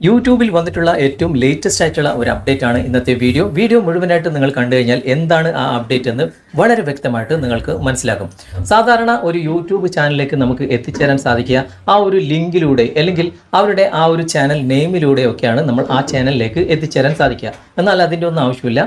യൂട്യൂബിൽ വന്നിട്ടുള്ള ഏറ്റവും ലേറ്റസ്റ്റ് ആയിട്ടുള്ള ഒരു അപ്ഡേറ്റ് ആണ് ഇന്നത്തെ വീഡിയോ വീഡിയോ മുഴുവനായിട്ട് നിങ്ങൾ കണ്ടു കഴിഞ്ഞാൽ എന്താണ് ആ അപ്ഡേറ്റ് എന്ന് വളരെ വ്യക്തമായിട്ട് നിങ്ങൾക്ക് മനസ്സിലാക്കും സാധാരണ ഒരു യൂട്യൂബ് ചാനലിലേക്ക് നമുക്ക് എത്തിച്ചേരാൻ സാധിക്കുക. ആ ഒരു ലിങ്കിലൂടെ അല്ലെങ്കിൽ അവരുടെ ആ ഒരു ചാനൽ നെയിമിലൂടെ ഒക്കെയാണ് നമ്മൾ ആ ചാനലിലേക്ക് എത്തിച്ചേരാൻ സാധിക്കുക. എന്നാൽ അതിന്റെ ഒന്നും ആവശ്യമില്ല.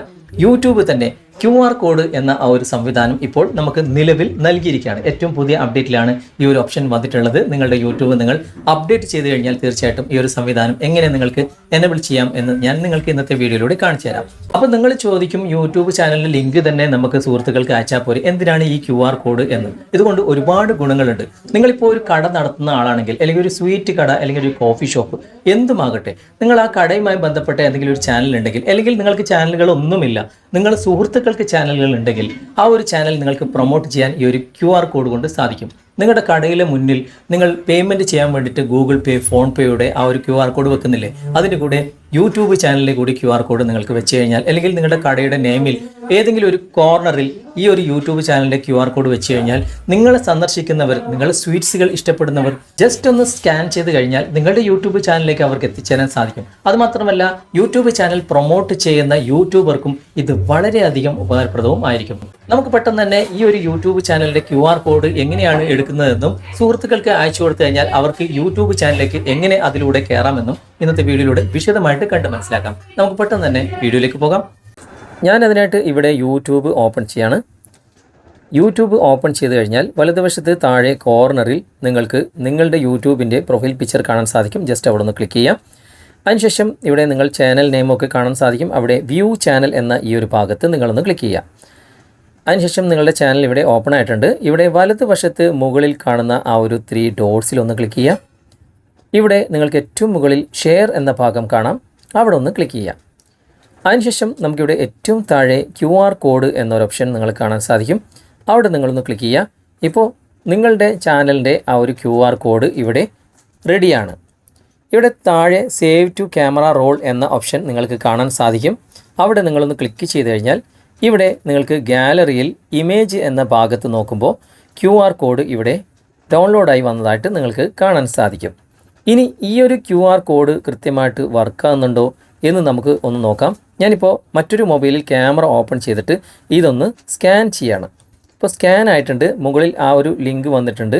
യൂട്യൂബ് തന്നെ ക്യു ആർ കോഡ് എന്ന ആ ഒരു സംവിധാനം ഇപ്പോൾ നമുക്ക് നിലവിൽ നൽകിയിരിക്കുകയാണ്. ഏറ്റവും പുതിയ അപ്ഡേറ്റിലാണ് ഈ ഒരു ഓപ്ഷൻ വന്നിട്ടുള്ളത്. നിങ്ങളുടെ യൂട്യൂബ് നിങ്ങൾ അപ്ഡേറ്റ് ചെയ്ത് കഴിഞ്ഞാൽ തീർച്ചയായിട്ടും ഈ ഒരു സംവിധാനം എങ്ങനെ നിങ്ങൾക്ക് എനബിൾ ചെയ്യാം എന്ന് ഞാൻ നിങ്ങൾക്ക് ഇന്നത്തെ വീഡിയോയിലൂടെ കാണിച്ചു തരാം. അപ്പോൾ നിങ്ങൾ ചോദിക്കും യൂട്യൂബ് ചാനലിന്റെ ലിങ്ക് തന്നെ നമുക്ക് സുഹൃത്തുക്കൾക്ക് അയച്ചാൽ പോരെ. എന്തിനാണ് ഈ ക്യു ആർ കോഡ് എന്ന്? ഇതുകൊണ്ട് ഒരുപാട് ഗുണങ്ങളുണ്ട്. നിങ്ങളിപ്പോൾ ഒരു കട നടത്തുന്ന ആളാണെങ്കിൽ അല്ലെങ്കിൽ ഒരു സ്വീറ്റ് കട അല്ലെങ്കിൽ ഒരു കോഫി ഷോപ്പ് എന്തുമാകട്ടെ നിങ്ങൾ ആ കടയുമായി ബന്ധപ്പെട്ട എന്തെങ്കിലും ഒരു ചാനൽ ഉണ്ടെങ്കിൽ അല്ലെങ്കിൽ നിങ്ങൾക്ക് ചാനലുകൾ ഒന്നുമില്ല നിങ്ങൾ സുഹൃത്തുക്കൾക്ക് ചാനലുകൾ ഉണ്ടെങ്കിൽ ആ ഒരു ചാനൽ നിങ്ങൾക്ക് പ്രൊമോട്ട് ചെയ്യാൻ ഈ ഒരു ക്യു ആർ കോഡ് കൊണ്ട് സാധിക്കും. നിങ്ങളുടെ കടയിലെ മുന്നിൽ നിങ്ങൾ പേയ്മെന്റ് ചെയ്യാൻ വേണ്ടിയിട്ട് ഗൂഗിൾ പേ ഫോൺ പേയുടെ ആ ഒരു ക്യു ആർ കോഡ് വെക്കുന്നില്ലേ? അതിന്റെ കൂടെ യൂട്യൂബ് ചാനലിൽ കൂടി ക്യു ആർ കോഡ് നിങ്ങൾക്ക് വെച്ച് കഴിഞ്ഞാൽ അല്ലെങ്കിൽ നിങ്ങളുടെ കടയുടെ നെയിമിൽ ഏതെങ്കിലും ഒരു കോർണറിൽ ഈ ഒരു യൂട്യൂബ് ചാനലിന്റെ ക്യു ആർ കോഡ് വെച്ച് കഴിഞ്ഞാൽ നിങ്ങളെ സന്ദർശിക്കുന്നവർ നിങ്ങൾ സ്വീറ്റ്സുകൾ ഇഷ്ടപ്പെടുന്നവർ ജസ്റ്റ് ഒന്ന് സ്കാൻ ചെയ്ത് കഴിഞ്ഞാൽ നിങ്ങളുടെ യൂട്യൂബ് ചാനലിലേക്ക് അവർക്ക് എത്തിച്ചേരാൻ സാധിക്കും. അതുമാത്രമല്ല യൂട്യൂബ് ചാനൽ പ്രൊമോട്ട് ചെയ്യുന്ന യൂട്യൂബർക്കും ഇത് വളരെയധികം ഉപകാരപ്രദവും ആയിരിക്കും. നമുക്ക് പെട്ടെന്ന് തന്നെ ഈ ഒരു യൂട്യൂബ് ചാനലിന്റെ ക്യു ആർ കോഡ് എങ്ങനെയാണ് എടുക്കുന്നതെന്നും സുഹൃത്തുക്കൾക്ക് അയച്ചു കൊടുത്തു കഴിഞ്ഞാൽ അവർക്ക് യൂട്യൂബ് ചാനലിലേക്ക് എങ്ങനെ അതിലൂടെ കയറാമെന്നും ഇന്നത്തെ വീഡിയോയിലൂടെ വിശദമായിട്ട് കണ്ട് മനസ്സിലാക്കാം. നമുക്ക് പെട്ടെന്ന് തന്നെ വീഡിയോയിലേക്ക് പോകാം. ഞാൻ അതിനായിട്ട് ഇവിടെ യൂട്യൂബ് ഓപ്പൺ ചെയ്യാണ്. യൂട്യൂബ് ഓപ്പൺ ചെയ്ത് കഴിഞ്ഞാൽ വലതുവശത്ത് താഴെ കോർണറിൽ നിങ്ങൾക്ക് നിങ്ങളുടെ യൂട്യൂബിന്റെ പ്രൊഫൈൽ പിക്ചർ കാണാൻ സാധിക്കും. ജസ്റ്റ് അവിടെ ഒന്ന് ക്ലിക്ക് ചെയ്യാം. അതിനുശേഷം ഇവിടെ നിങ്ങൾ ചാനൽ നെയിമൊക്കെ കാണാൻ സാധിക്കും. അവിടെ വ്യൂ ചാനൽ എന്ന ഈ ഒരു ഭാഗത്ത് നിങ്ങളൊന്ന് ക്ലിക്ക് ചെയ്യാം. അതിനുശേഷം നിങ്ങളുടെ ചാനൽ ഇവിടെ ഓപ്പൺ ആയിട്ടുണ്ട്. ഇവിടെ വലതുവശത്ത് മുകളിൽ കാണുന്ന ആ ഒരു ത്രീ ഡോട്ട്സിൽ ഒന്ന് ക്ലിക്ക് ചെയ്യുക ഇവിടെ നിങ്ങൾക്ക് ഏറ്റവും മുകളിൽ ഷെയർ എന്ന ഭാഗം കാണാം. അവിടെ ഒന്ന് ക്ലിക്ക് ചെയ്യാം അതിനുശേഷം നമുക്കിവിടെ ഏറ്റവും താഴെ ക്യു ആർ കോഡ് എന്നൊരു ഓപ്ഷൻ നിങ്ങൾ കാണാൻ സാധിക്കും. അവിടെ നിങ്ങളൊന്ന് ക്ലിക്ക് ചെയ്യുക. ഇപ്പോൾ നിങ്ങളുടെ ചാനലിന്റെ ആ ഒരു ക്യു ആർ കോഡ് ഇവിടെ റെഡിയാണ് ഇവിടെ താഴെ സേവ് ടു ക്യാമറ റോൾ എന്ന ഓപ്ഷൻ നിങ്ങൾക്ക് കാണാൻ സാധിക്കും. അവിടെ നിങ്ങളൊന്ന് ക്ലിക്ക് ചെയ്ത് കഴിഞ്ഞാൽ ഇവിടെ നിങ്ങൾക്ക് ഗാലറിയിൽ ഇമേജ് എന്ന ഭാഗത്ത് നോക്കുമ്പോൾ ക്യു ആർ കോഡ് ഇവിടെ ഡൗൺലോഡായി വന്നതായിട്ട് നിങ്ങൾക്ക് കാണാൻ സാധിക്കും. ഇനി ഈ ഒരു ക്യു ആർ കോഡ് കൃത്യമായിട്ട് വർക്കാകുന്നുണ്ടോ എന്ന് നമുക്ക് ഒന്ന് നോക്കാം. ഞാനിപ്പോൾ മറ്റൊരു മൊബൈലിൽ ക്യാമറ ഓപ്പൺ ചെയ്തിട്ട് ഇതൊന്ന് സ്കാൻ ചെയ്യാണ്. ഇപ്പോൾ സ്കാൻ ആയിട്ടുണ്ട്. മുകളിൽ ആ ഒരു ലിങ്ക് വന്നിട്ടുണ്ട്.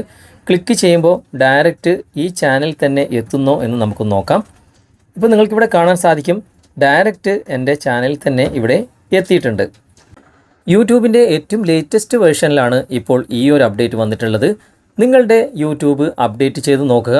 ക്ലിക്ക് ചെയ്യുമ്പോൾ ഡയറക്റ്റ് ഈ ചാനൽ തന്നെ എത്തുന്നോ എന്ന് നമുക്ക് നോക്കാം. ഇപ്പോൾ നിങ്ങൾക്കിവിടെ കാണാൻ സാധിക്കും. ഡയറക്റ്റ് എന്റെ ചാനൽ തന്നെ ഇവിടെ എത്തിയിട്ടുണ്ട്. യൂട്യൂബിന്റെ ഏറ്റവും ലേറ്റസ്റ്റ് വേർഷനിലാണ് ഇപ്പോൾ ഈ ഒരു അപ്ഡേറ്റ് വന്നിട്ടുള്ളത്. നിങ്ങളുടെ യൂട്യൂബ് അപ്ഡേറ്റ് ചെയ്ത് നോക്കുക.